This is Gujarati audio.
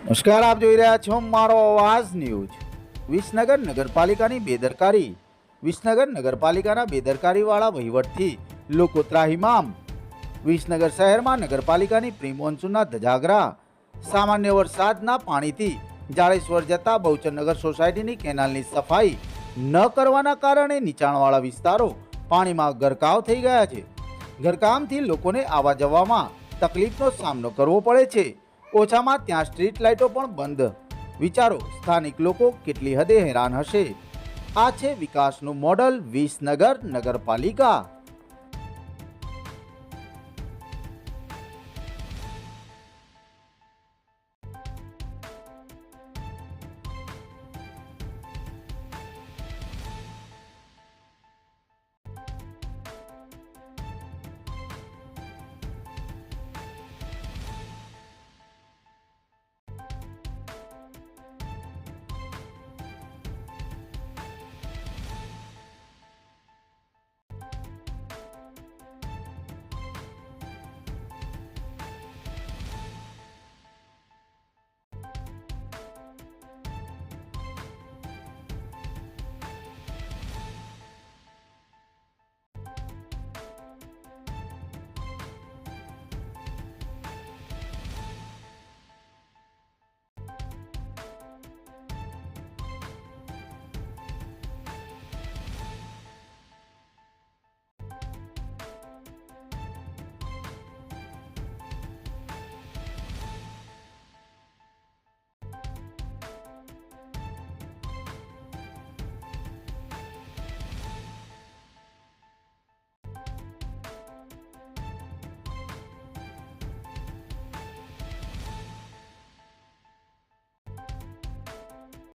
નમસ્કાર, આપ જોઈ રહ્યા છો મારો અવાજ ન્યૂઝ. વિસનગર નગરપાલિકાની બેદરકારી. વિસનગર નગરપાલિકાના બેદરકારીવાળા વહીવટથી લોકો ત્રાહિમામ વિસનગર શહેરમાં નગરપાલિકાની પ્રી મોન્સૂનના ધજાગરા. સામાન્ય વરસાદના પાણીથી જાડેશ્વર જતા બહુચરનગર સોસાયટીની કેનાલની સફાઈ ન કરવાના કારણે નીચાણવાળા વિસ્તારો પાણીમાં ગરકાવ થઈ ગયા છે. ગરકામથી લોકોને આવવા જવામાં તકલીફનો સામનો કરવો પડે છે. ઓછામાં ત્યાં સ્ટ્રીટ લાઇટો પણ બંધ. વિચારો, સ્થાનિક લોકો કેટલી હદે હેરાન હશે? આ છે વિકાસનું મોડલ, વિસનગર નગરપાલિકા.